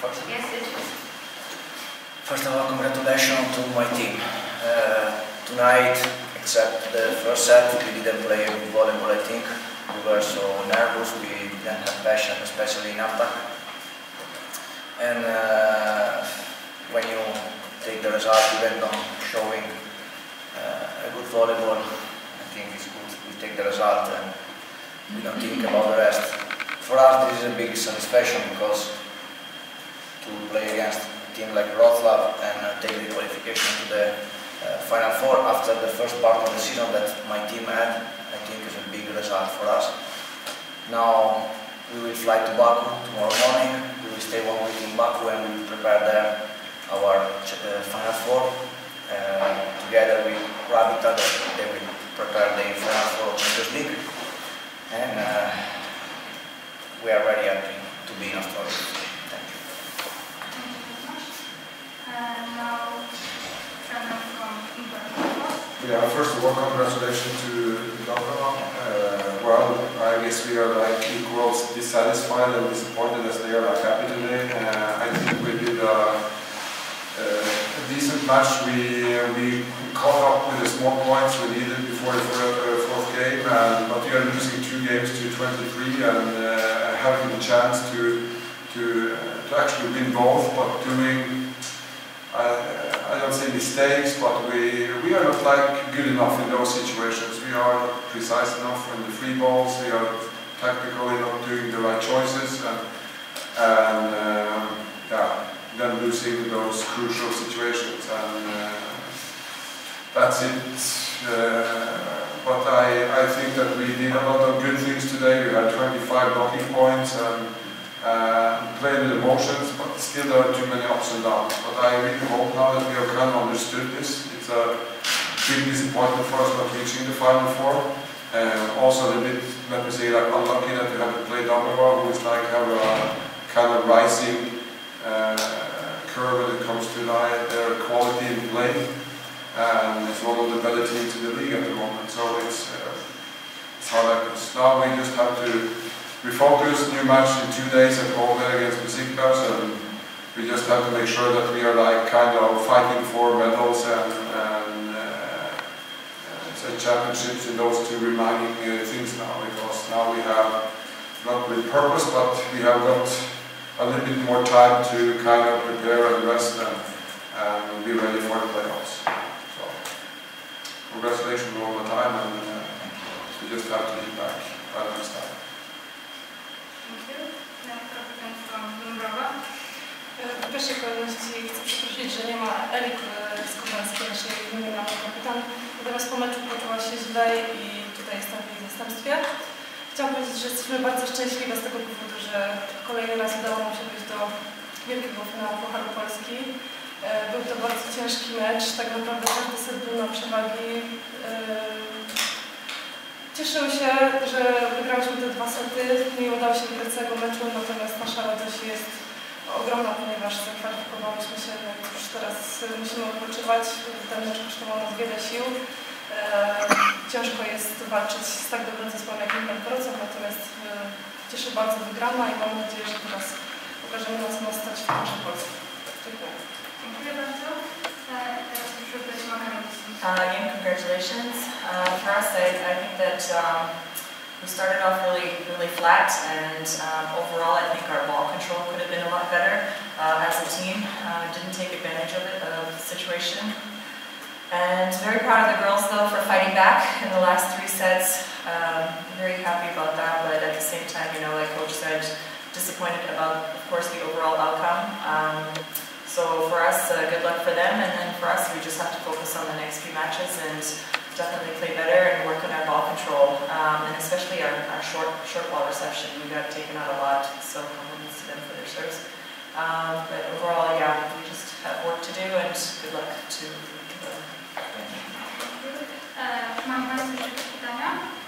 first, Yes, it is. first of all, congratulations to my team. Uh, tonight, except the first set, we didn't play volleyball, I think. We were so nervous, we didn't have passion, especially in attack. And uh, when you take the result, even on showing uh, a good volleyball, I think it's good. We take the result and we don't think about the rest. For us, this is a big satisfaction because to play against team like Wroclaw and uh, take the qualification to the uh, Final Four after the first part of the season that my team had, I think is a big result for us. Now we will fly to Baku tomorrow morning. We will stay one week in Baku and we will prepare there our uh, Final Four. Uh, together with Rabita, they will prepare the Final Four Champions League. And uh, we are very happy to be in Australia. Thank you. Thank you very much. And now, Trevor from Ibrahim. Yeah, first of all, congratulations to Dobrava. Uh, well, I guess we are like equals dissatisfied and disappointed as they are like happy today. Uh, I think we did a, a decent match. We we caught up with the small points we needed before the fourth, uh, fourth game, and, but we are losing two games to 23 and uh, having the chance to to uh, to actually win both, but doing I, I don't say mistakes, but we, we are not like good enough in those situations. We are precise enough in the free balls. We are tactically not doing the right choices, and, and uh, yeah, then losing those crucial situations. And uh, that's it. Uh, but I, I think that we did a lot of good things today. We had 25 blocking points and uh, play with emotions, still there are too many ups and downs. But I really hope now that we have kind of understood this. It's a big disappointment for us not reaching the final four. Uh, also a bit, let me say, like unlucky that we have to play Dobrava, who is like have a kind of rising uh, curve when it comes to like, their quality in play. And it's one of the better teams in the league at the moment. So it's, uh, it's hard like this. Now we just have to refocus, new match in two days at home against Besiktas and we just have to make sure that we are like kind of fighting for medals and, and uh, uh, championships in those two remaining uh, things now because now we have not with purpose but we have got a little bit more time to kind of prepare and rest and, and be ready for the playoffs. So congratulations all the time and uh, we just have to hit back by next W pierwszej kolejności chcę przeprosić, że nie ma Erik Skórzańskiej, naszej wymienionej kapitan. Natomiast po meczu poczuła się źle i tutaj jestem w jej zastępstwie. Chciałam powiedzieć, że jesteśmy bardzo szczęśliwe z tego powodu, że kolejny raz udało nam się wyjść do wielkiego finału Pucharu Polski. E, Był to bardzo ciężki mecz, tak naprawdę każdy set był na przewagi. E, Cieszymy się, że wygrałyśmy te dwa sety. Nie udało się wygrać całego meczu, natomiast nasza radość jest ogromna, ponieważ zakwalifikowałyśmy się, no już teraz musimy odpoczywać. Ten mecz kosztował nas wiele sił. Ciężko jest walczyć z tak dobrym zespołem jak Inter Wrocław, natomiast e, cieszy bardzo wygrana i mam nadzieję, że teraz pokażemy na nas stać w Polsce. Dziękuję. Dziękuję bardzo. E, Teraz. Uh, again, congratulations. Uh, for us, I, I think that um, we started off really, really flat, and um, overall, I think our ball control could have been a lot better uh, as a team. Uh, didn't take advantage of it, of the situation. And very proud of the girls, though, for fighting back in the last three sets. Um, very happy about that, but at the same time, you know, like Coach said, disappointed about, of course, the overall outcome. Um, so for us, uh, good luck for them, and then for us, we just have to focus on the next few matches and definitely play better and work on our ball control, um, and especially our, our short short ball reception. We got taken out a lot, so compliments to them for their service. Um, but overall, yeah, we just have work to do, and good luck to. E, Mam Państwu